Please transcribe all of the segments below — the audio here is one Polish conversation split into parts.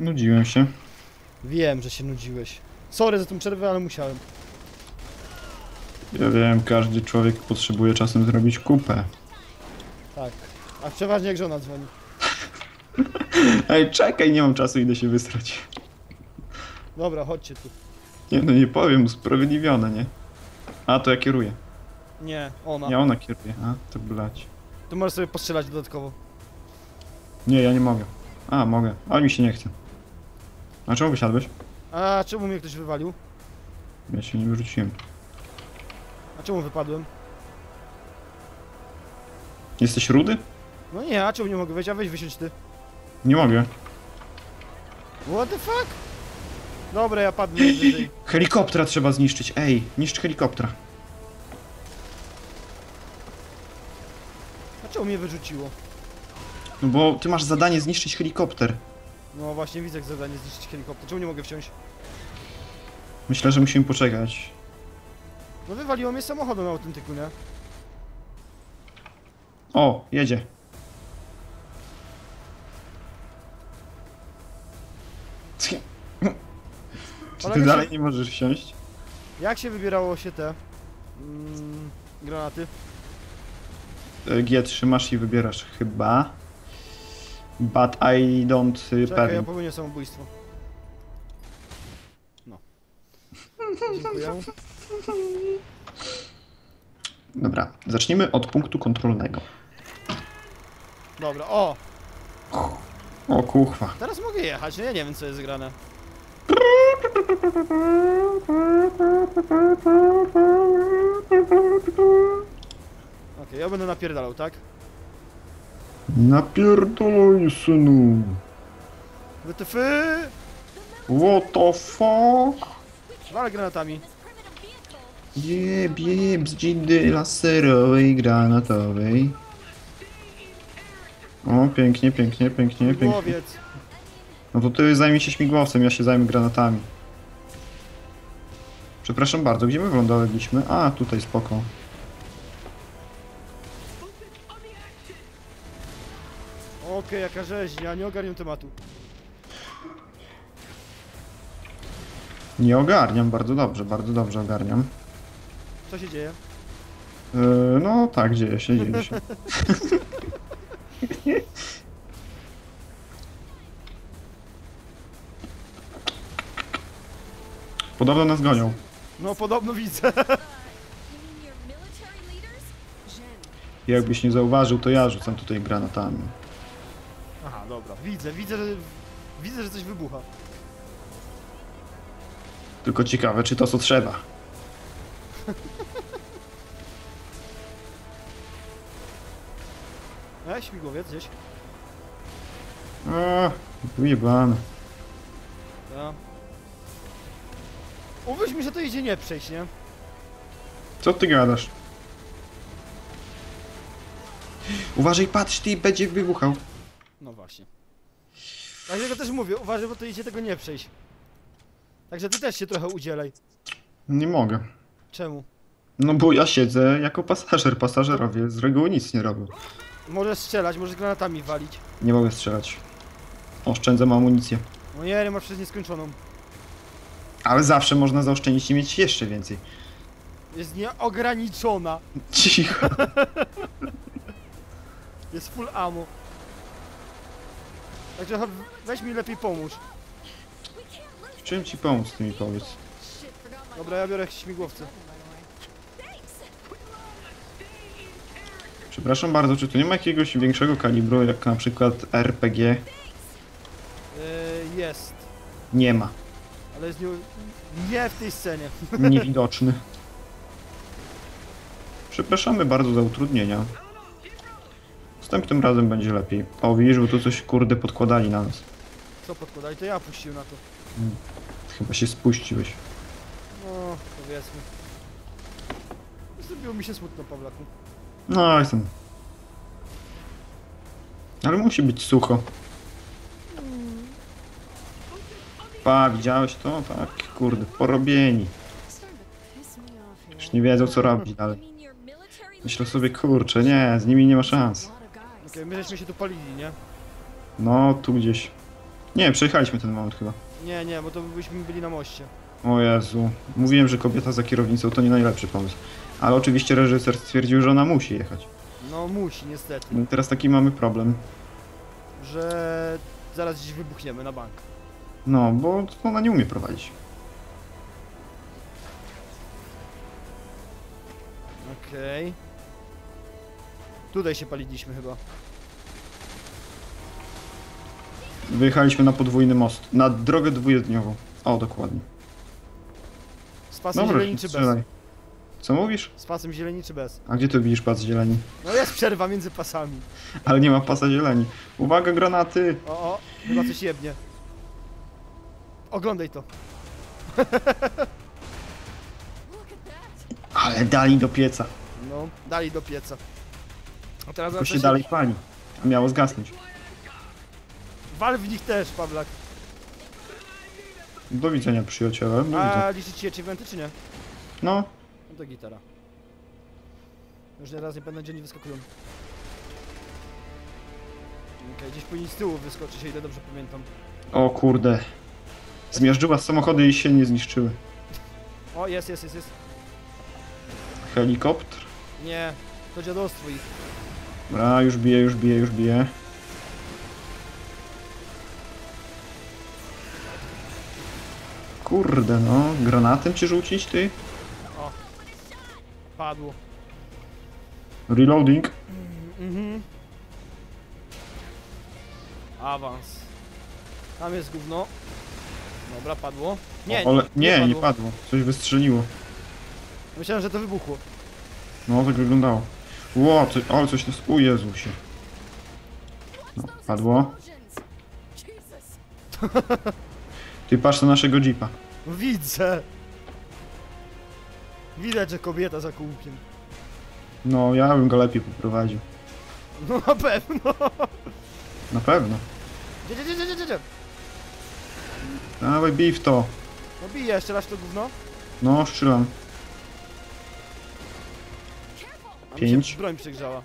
Nudziłem się. Wiem, że się nudziłeś. Sorry za tą przerwę, ale musiałem. Ja wiem, każdy człowiek potrzebuje czasem zrobić kupę. Tak. A przeważnie jak żona dzwoni. Ej, czekaj, nie mam czasu, idę się wysrać. Dobra, chodźcie tu. Nie no, nie powiem, usprawiedliwione, nie? A, to ja kieruję. Nie, ona. Nie, ona kieruje. A, to blać. Tu możesz sobie postrzelać dodatkowo. Nie, ja nie mogę. A, mogę, ale mi się nie chce. A czemu wysiadłeś? A czemu mnie ktoś wywalił? Ja się nie wyrzuciłem. A czemu wypadłem? Jesteś rudy? No nie, a czemu nie mogę wejść? A weź wysiądź ty. Nie mogę. What the fuck? Dobra, ja padnę. Helikoptera trzeba zniszczyć. Ej, niszcz helikoptera. A czemu mnie wyrzuciło? No bo ty masz zadanie zniszczyć helikopter. No właśnie widzę zadanie zniszczyć helikopter. Czemu nie mogę wsiąść? Myślę, że musimy poczekać. No wywaliło mnie samochodem na autentyku, nie? O, jedzie. Czy ty dalej się- nie możesz wsiąść? Jak się wybierało się te... Mm, granaty? E, G trzymasz i wybierasz chyba. But I don't y, Czekaj, ja popełnię samobójstwo. No. Dziękuję. Dobra, zacznijmy od punktu kontrolnego. Dobra, o! O kuchwa. Teraz mogę jechać, no ja nie wiem co jest grane. Okej, ja będę napierdalał, tak? Napierdolaj synu. WTF! What the fuck? Walę granatami. Jeb, jeb, z dzidy laserowej, granatowej. O, pięknie, pięknie, pięknie, pięknie. Głowiec. No to ty zajmij się śmigłowcem, ja się zajmę granatami. Przepraszam bardzo, gdzie my wylądowaliśmy? A, tutaj spoko. Okej, jaka rzeźnia, nie ogarniam tematu. Nie ogarniam, bardzo dobrze, bardzo dobrze ogarniam. Co się dzieje? Yy, no tak, dzieje się, dzieje się. Podobno nas gonią. No podobno widzę. Jakbyś nie zauważył, to ja rzucam tutaj granatami. Dobra. Widzę, widzę, że... Widzę, że coś wybucha. Tylko ciekawe, czy to co trzeba. E, śmigłowiec gdzieś. A, wyjebane. Ja. Uwierz mi, że to idzie nie przejść, nie? Co ty gadasz? Uważaj, patrz, ty będzie wybuchał. Właśnie. Dlatego też mówię, uważaj, bo to idzie tego nie przejść. Także ty też się trochę udzielaj. Nie mogę. Czemu? No bo ja siedzę jako pasażer. Pasażerowie z reguły nic nie robią. Możesz strzelać, możesz granatami walić. Nie mogę strzelać. Oszczędzam amunicję. No nie, masz przez nieskończoną. Ale zawsze można zaoszczędzić i mieć jeszcze więcej. Jest nieograniczona. Cicho. Jest full ammo. Także weź mi lepiej pomóż. Czym ci pomóc, ty mi powiedz? Dobra, ja biorę śmigłowce. Przepraszam bardzo, czy tu nie ma jakiegoś większego kalibru, jak na przykład RPG? Yy, jest. Nie ma. Ale jest nie, nie w tej scenie. Niewidoczny. Przepraszamy bardzo za utrudnienia. Następnym razem będzie lepiej. O, widzisz, bo tu coś kurde podkładali na nas. Co podkładali, to ja puścił na to. Chyba się spuściłeś. No, powiedzmy. Zrobiło mi się smutno, Pawlaku. No, jestem. Ale musi być sucho. Pa, widziałeś to? Tak, kurde, porobieni. Już nie wiedzą co robić, ale myślę sobie, kurczę, nie, z nimi nie ma szans. Okej, my żeśmy się tu palili, nie? No, tu gdzieś. Nie, przejechaliśmy ten moment chyba. Nie, nie, bo to byśmy byli na moście. O Jezu. Mówiłem, że kobieta za kierownicą to nie najlepszy pomysł. Ale oczywiście reżyser stwierdził, że ona musi jechać. No musi, niestety. No i teraz taki mamy problem. Że zaraz gdzieś wybuchniemy na bank. No, bo ona nie umie prowadzić. Okej. Tutaj się paliliśmy chyba. Wyjechaliśmy na podwójny most. Na drogę dwujezdniową. O, dokładnie. Z pasem Dobra, zieleni czy bez? strzelaj. Co mówisz? Z pasem zieleni czy bez? A gdzie tu widzisz pas zieleni? No jest przerwa między pasami. Ale nie ma pasa zieleni. Uwaga, granaty! O, o, chyba coś jebnie. Oglądaj to. Ale dali do pieca. No, dali do pieca. A teraz się dalej pali. A miało zgasnąć. Wal w nich też, Pawlak. Do widzenia, przyjaciele. Do widzenia. A liczyć ci achievementy czy nie? No, No to gitara. Już raz nie będę dziennie wyskakują. Okej, gdzieś powinien z tyłu wyskoczyć, ile dobrze pamiętam. o kurde. Zmiażdżyła samochody i się nie zniszczyły. O, jest, jest, jest, jest. Helikopter. Nie, to dziadostwo ich. Dobra, już bije, już bije, już bije. Kurde no, granatem ci rzucić ty? O, padło. Reloading. Mhm. Awans. Tam jest gówno. Dobra, padło. Nie, o, ale, nie, nie padło. padło. Coś wystrzeliło. Myślałem, że to wybuchło. No, tak wyglądało. Ło, coś, o, coś nas... U Jezusie. No, padło. Ty patrz na naszego jeepa. Widzę. Widać, że kobieta za kółkiem. No, ja bym go lepiej poprowadził. No na pewno. Na pewno. Gdzie, gdzie, gdzie, gdzie, gdzie? Dawaj, bij w to. No bije jeszcze raz to gówno. No, strzelam. A mi Pięć. się broń przegrzała.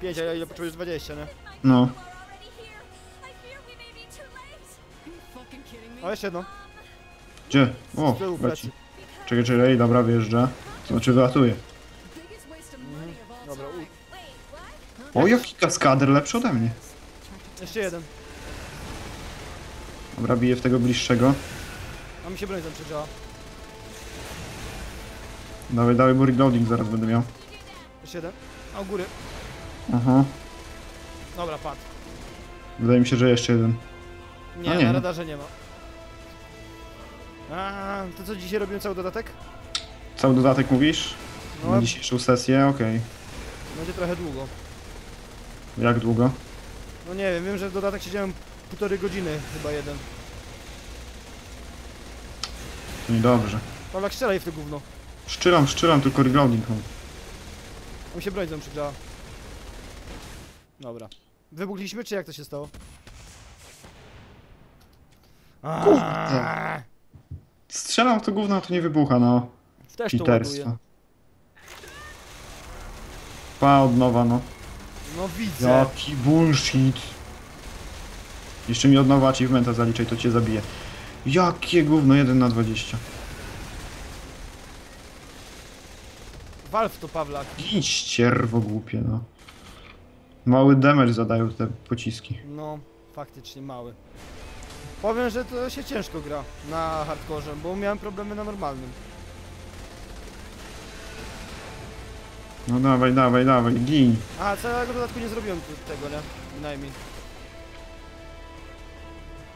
5, a ja ile potrzebujesz 20, nie? No. O, jeszcze jedno. Gdzie? O, Z tyłu leci. plecy. Czekaj, czekaj, dobra, wjeżdża. To znaczy wylatuje. All Dobra, u-? O, jaki kaskader lepszy ode mnie. Jeszcze jeden. Dobra, biję w tego bliższego. A mi się broń tam przegrzała. Dawaj, dawaj, bo reloading zaraz będę miał. Jeszcze jeden. A u góry. Aha. Dobra, padł. Wydaje mi się, że jeszcze jeden. Nie, A nie. na radarze nie ma. A, to co dzisiaj robią cały dodatek? Cały dodatek mówisz? No, Na dzisiejszą sesję? Okej. będzie trochę długo. Jak długo? No nie wiem, wiem, że w dodatek siedziałem półtorej godziny, chyba jeden. To niedobrze. Pawlak, strzelaj w to gówno. Szczylam, szczylam, tylko reloading mam. Mi się broń tam przegrzała. Dobra. Wybuchliśmy, czy jak to się stało? Aaaa, Strzelam w to gówno, to nie wybucha, no. Też to. Cheaterstwo. Pa od nowa, no. No widzę. Jaki bullshit. Jeszcze mi od nowa achievementa zaliczaj, to cię zabije. Jakie gówno, 1 na 20. Walw to Pawlak. Idź ścierwo głupie, no. Mały damage zadają te pociski. No, faktycznie mały. Powiem, że to się ciężko gra na hardkorze, bo miałem problemy na normalnym. No dawaj, dawaj, dawaj, gin. A, całego dodatku nie zrobiłem tego, nie? Bynajmniej.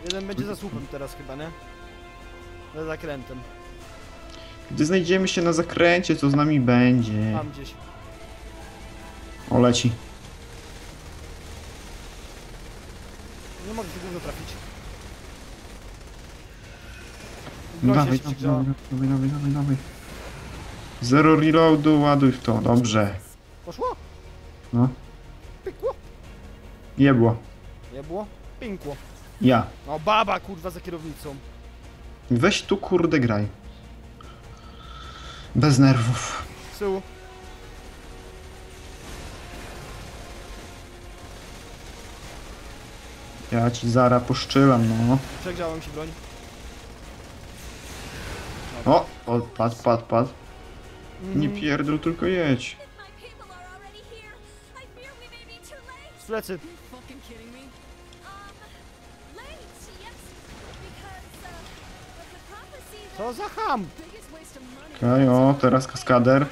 Jeden będzie za słupem teraz chyba, nie? Za zakrętem. Gdy znajdziemy się na zakręcie, co z nami będzie? Tam gdzieś. O, leci. Nie mogę tego trafić. No się dawaj, dawaj, dawaj, dawaj, dawaj, dawaj. Zero reloadu, ładuj w to, dobrze. Poszło? No, Pykło? jebło. Nie było? Pinkło. Ja. No baba kurwa za kierownicą. Weź tu kurde graj. Bez nerwów. Z tyłu. Ja ci zara poszczylam, no. Przegrzałem ci broń. O! o pad, pad, pad. Nie Mhm. pierdol, tylko jedź. Z plecy. Um, uh, Co za ham? Okej, o, teraz kaskader.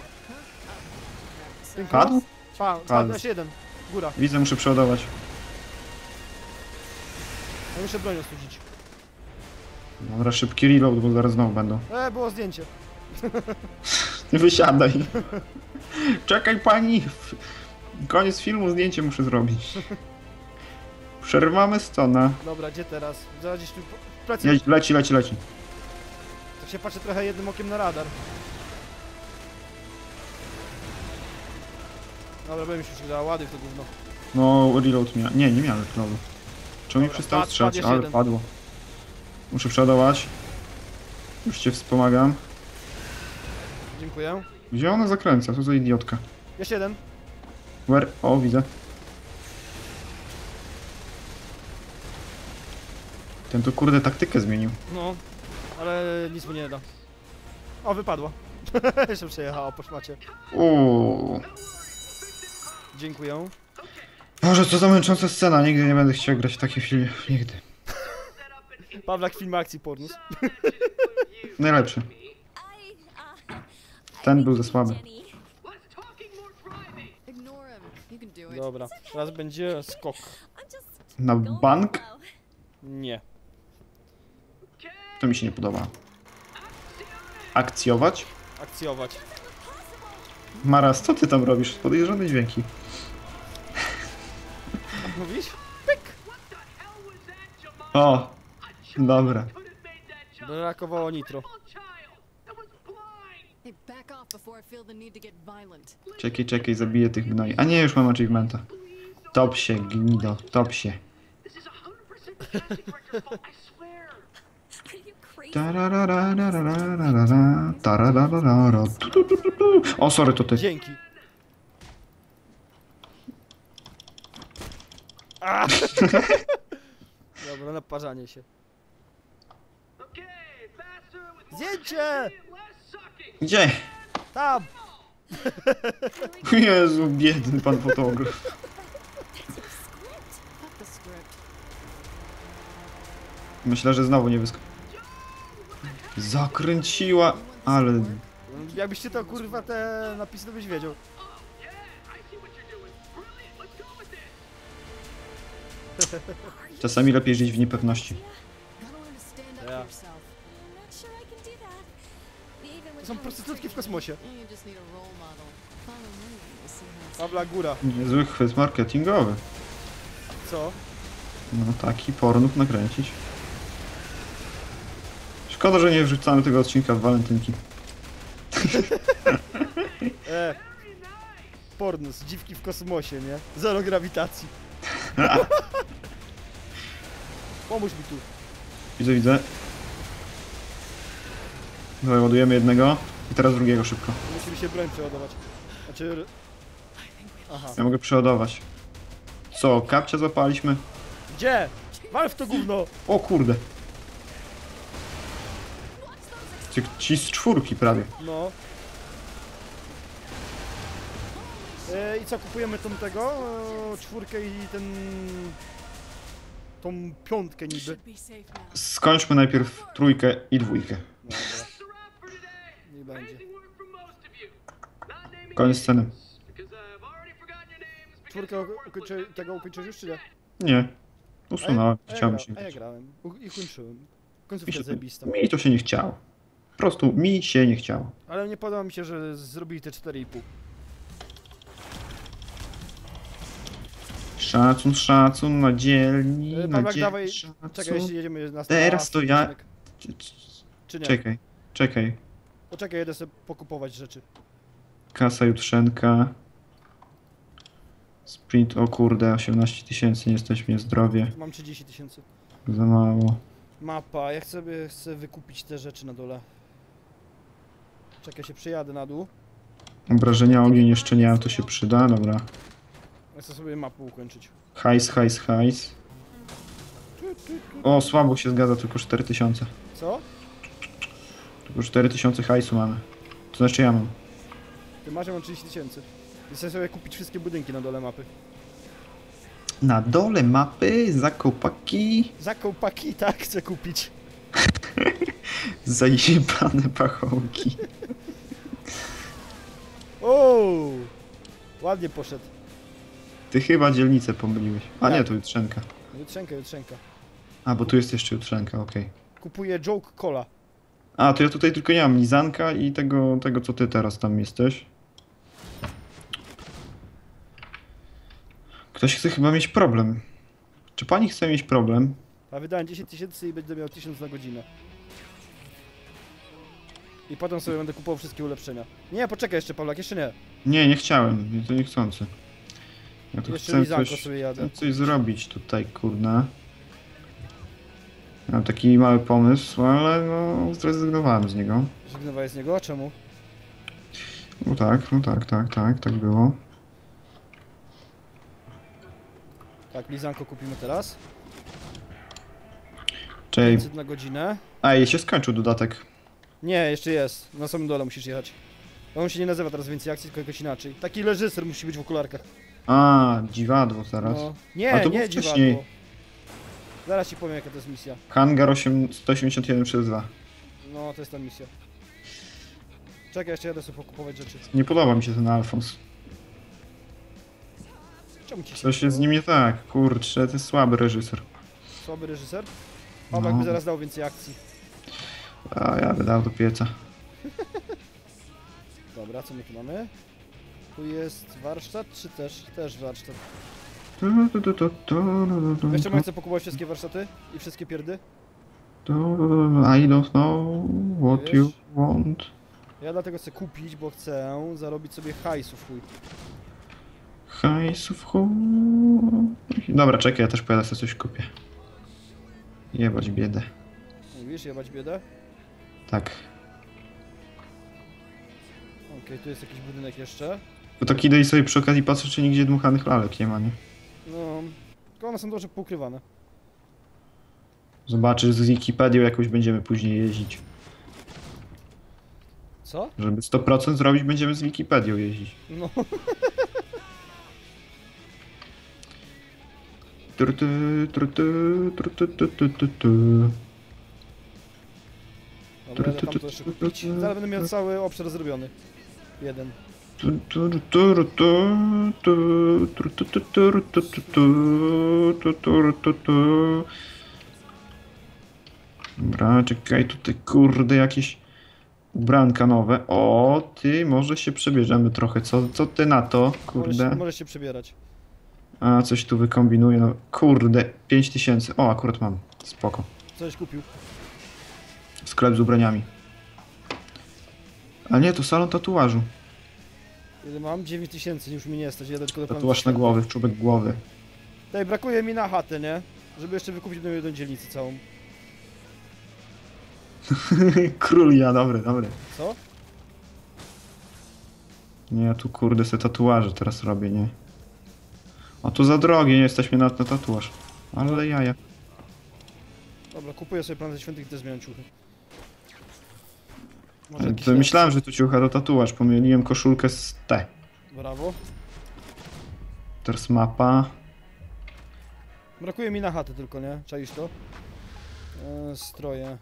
Padł? Pa, Padł. padł. Jeden. Góra. Widzę, muszę przeładować. Ja muszę broń ostudzić. Dobra, szybki reload, bo zaraz znowu będą. E, było zdjęcie. Nie wysiadaj. Czekaj pani. Koniec filmu, zdjęcie muszę zrobić. Przerwamy stona. Dobra, gdzie teraz? Zaraz gdzieś tu... Plecy. Leci, leci, leci. Się patrzę trochę jednym okiem na radar. Dobra, bym się przydała ładuj w to gówno. No, reload miał. Nie, nie miałem reloadu. Czemu mi przestało strzelać? Ale jeden. padło. Muszę przeładować. Już cię wspomagam. Dziękuję. Gdzie ona zakręca? Co za idiotka? Jeszcze jeden. Where? O, widzę. Ten tu kurde taktykę zmienił. No, ale nic mu nie da. O, wypadła. Jeszcze przejechała po szmacie. Uuu. Dziękuję. Boże, co za męcząca scena. Nigdy nie będę chciał grać w takie filmy. Nigdy. Pawlak film akcji pornus. Najlepszy. Ten był za słaby. Dobra, teraz będzie skok. Na bank? Nie. To mi się nie podoba. Akcjować? Akcjować. Maras, co ty tam robisz? Podejrzane dźwięki. Mówisz? O! Dobra. Brakowało nitro. Czekaj, czekaj, zabiję tych gnoi. A nie, już mam achievementa. Top się, gnido, top się. Are you crazy? Tararararararara, tarararara, tu, tu, tu, tu, tu. O, sorry, to ty. Dzięki. A! Dobra, naparzanie się. Zdjęcie! Gdzie? Tam! Jezu, biedny pan fotograf. Myślę, że znowu nie wysk... Zakręciła, ale... Jakbyś czytał kurwa te napisy, to byś wiedział. Czasami lepiej żyć w niepewności. To To są prostytutki w kosmosie. Pawla góra. Niezły chwyt marketingowy. Co? No taki pornów nakręcić. Szkoda, że nie wrzucamy tego odcinka w walentynki. E. Pornus, dziwki w kosmosie, nie? Zero grawitacji. Pomóż mi tu. Widzę, widzę. Dobra, ładujemy jednego i teraz drugiego szybko. Musimy się broń przeładować. Znaczy... Aha. Ja mogę przeładować. Co, kapcia złapaliśmy? Gdzie? Wal w to gówno! O kurde. Ci, ci z czwórki prawie. No. E, I co, kupujemy tą tego? E, czwórkę i ten... Tą piątkę niby. Skończmy najpierw trójkę i dwójkę. Dobra, nie będzie. Koniec sceny. Czwórkę ukończy, tego ukończysz już czy nie? Nie. Usunąłem, ja- chciałem a się. ja, ja grałem. I kończyłem. Końcówka się zajebista. mi to się nie chciało. Po prostu mi się nie chciało. Ale nie podoba mi się, że zrobili te 4,5. Szacun, szacun na dzielni, E, na dzielni, dawaj, szacun. czekaj, jeśli jedziemy na Teraz to ja- odcinek. C- c- Czy nie? Czekaj, czekaj. Poczekaj, jedę sobie pokupować rzeczy. Kasa jutrzenka. Sprint, o kurde, 18 tysięcy, nie jesteśmy zdrowie. Mam 30 tysięcy. Za mało. Mapa, ja chcę, chcę wykupić te rzeczy na dole. Czekaj, się przyjadę na dół. Obrażenia ogień jeszcze nie mam, to się przyda, dobra. Ja chcę sobie mapę ukończyć. Hajs, hajs, hajs. O, słabo się zgadza, tylko 4000. Co? Tylko 4000 hajsu mamy. To znaczy ja mam. Ty masz, ja mam 30 tysięcy. Chcę sobie kupić wszystkie budynki na dole mapy. Na dole mapy zakopaki Za kołpaki, tak, chcę kupić. zajebane pachołki. O, Ładnie poszedł. Ty chyba dzielnicę pomyliłeś. A nie, Tak. to jutrzenka. Jutrzenka, jutrzenka. A, bo tu jest jeszcze jutrzenka, okej. Kupuję Joke Cola. A, to ja tutaj tylko nie mam Lizanka i tego, tego co ty teraz tam jesteś. Ktoś chce chyba mieć problem. Czy pani chce mieć problem? A wydałem 10 tysięcy i będę miał 1000 na godzinę. I potem sobie będę kupował wszystkie ulepszenia. Nie, poczekaj jeszcze, Pawlak, jeszcze nie. Nie, nie chciałem, to niechcący. Ja tu Jeszcze chcę coś, sobie jadę. chcę coś zrobić tutaj, kurde. Mam taki mały pomysł, ale no zrezygnowałem z niego. Żegnowałeś z niego, a czemu? No tak, no tak, tak, tak, tak było. Tak, Lizanko kupimy teraz. Czej, 500 na godzinę. a i się skończył dodatek. Nie, jeszcze jest. Na samym dole musisz jechać. On się nie nazywa teraz więcej akcji, tylko jakoś inaczej. Taki reżyser musi być w okularkach. A, dziwadło teraz. No. A Nie, to nie wcześniej. dziwadło. Zaraz ci powiem jaka to jest misja. Hangar 8, 181 przez 2. No, to jest ta misja. Czekaj, jeszcze jadę sobie pokupować rzeczy. Nie podoba mi się ten Alfons. Czemu ci się Coś jest z nim nie tak, kurczę, to jest słaby reżyser. Słaby reżyser? Pawlak No. by zaraz dał więcej akcji. A ja wydał do pieca. Dobra, co my tu mamy? Tu jest warsztat, czy też? Też warsztat. Jeszcze tu, chcę pokupować wszystkie warsztaty i wszystkie pierdy. I don't know what Wiesz? you want. Ja dlatego chcę kupić, bo chcę zarobić sobie hajsu w chuj. Hajsów chu... Dobra, czekaj, ja też pojadę sobie coś kupię. Jebać biedę. Mówisz, jebać biedę? Tak. Okej, tu jest jakiś budynek jeszcze. Bo tak idę i sobie przy okazji patrzę, czy nigdzie dmuchanych lalek nie ma, nie? No, tylko one są dobrze poukrywane. Zobaczysz z Wikipedią jakoś będziemy później jeździć. Co? Żeby 100% zrobić, będziemy z Wikipedią jeździć. No, Trutu, Zaraz będę miał cały obszar zrobiony. Jeden. Dobra, czekaj, tutaj kurde jakieś ubranka nowe. O, ty, może się przebierzemy trochę, co, co ty na to, kurde? Może się, może się przebierać. A, coś tu wykombinuję, no kurde, 5000. O, akurat mam, spoko. Coś kupił. Sklep z ubraniami. A nie, to salon tatuażu. Ile mam? 9000, już mi nie stać, jadę tylko do Tatuaż na głowy, w czubek głowy. Tutaj brakuje mi na chatę, nie? Żeby jeszcze wykupić moją jedną dzielnicę całą. Król ja, dobry, dobry. Co? Nie, ja tu kurde se tatuaże teraz robię, nie? A tu za drogie, nie jesteśmy na, na tatuaż. Ale jaja. Dobra, kupuję sobie plan ze świętych i też zmieniam ciuchy. Może jakiś To myślałem, że tu ciucha to tatuaż, pomyliłem koszulkę z T. Brawo. Teraz mapa. Brakuje mi na chatę tylko, nie? Czaisz to? Eee, stroje.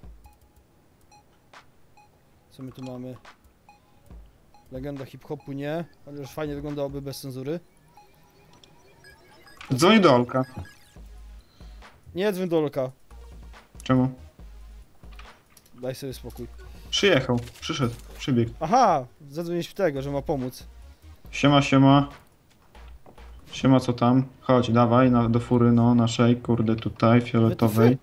Co my tu mamy? Legenda hip-hopu nie, chociaż fajnie wyglądałoby bez cenzury. Dzwoń do Olka. Nie dzwoń do Olka, Czemu? daj sobie spokój. Przyjechał, przyszedł, przybiegł. Aha! Zadzwonić w tego, że ma pomóc. Siema, siema. Siema, co tam? Chodź, dawaj na, do fury, no, naszej, kurde, tutaj, fioletowej.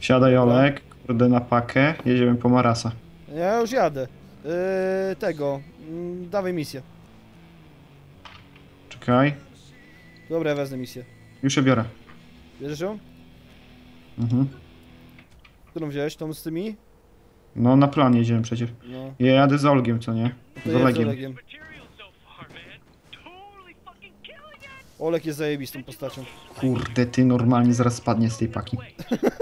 Siadaj, Olek, kurde, na pakę. Jedziemy po Marasa. Ja już jadę. Eee, tego. Mm, dawaj misję. Czekaj, Dobra, ja wezmę misję. już je biorę. Bierzesz ją? Mhm. Którą wziąłeś? Tą z tymi? No, na plan jedziemy przecież. No. Ja jadę z Olgiem, co nie? Jedz z Olegiem. Olegiem. Olek jest zajebistą postacią. Kurde, ty normalnie zaraz spadnie z tej paki.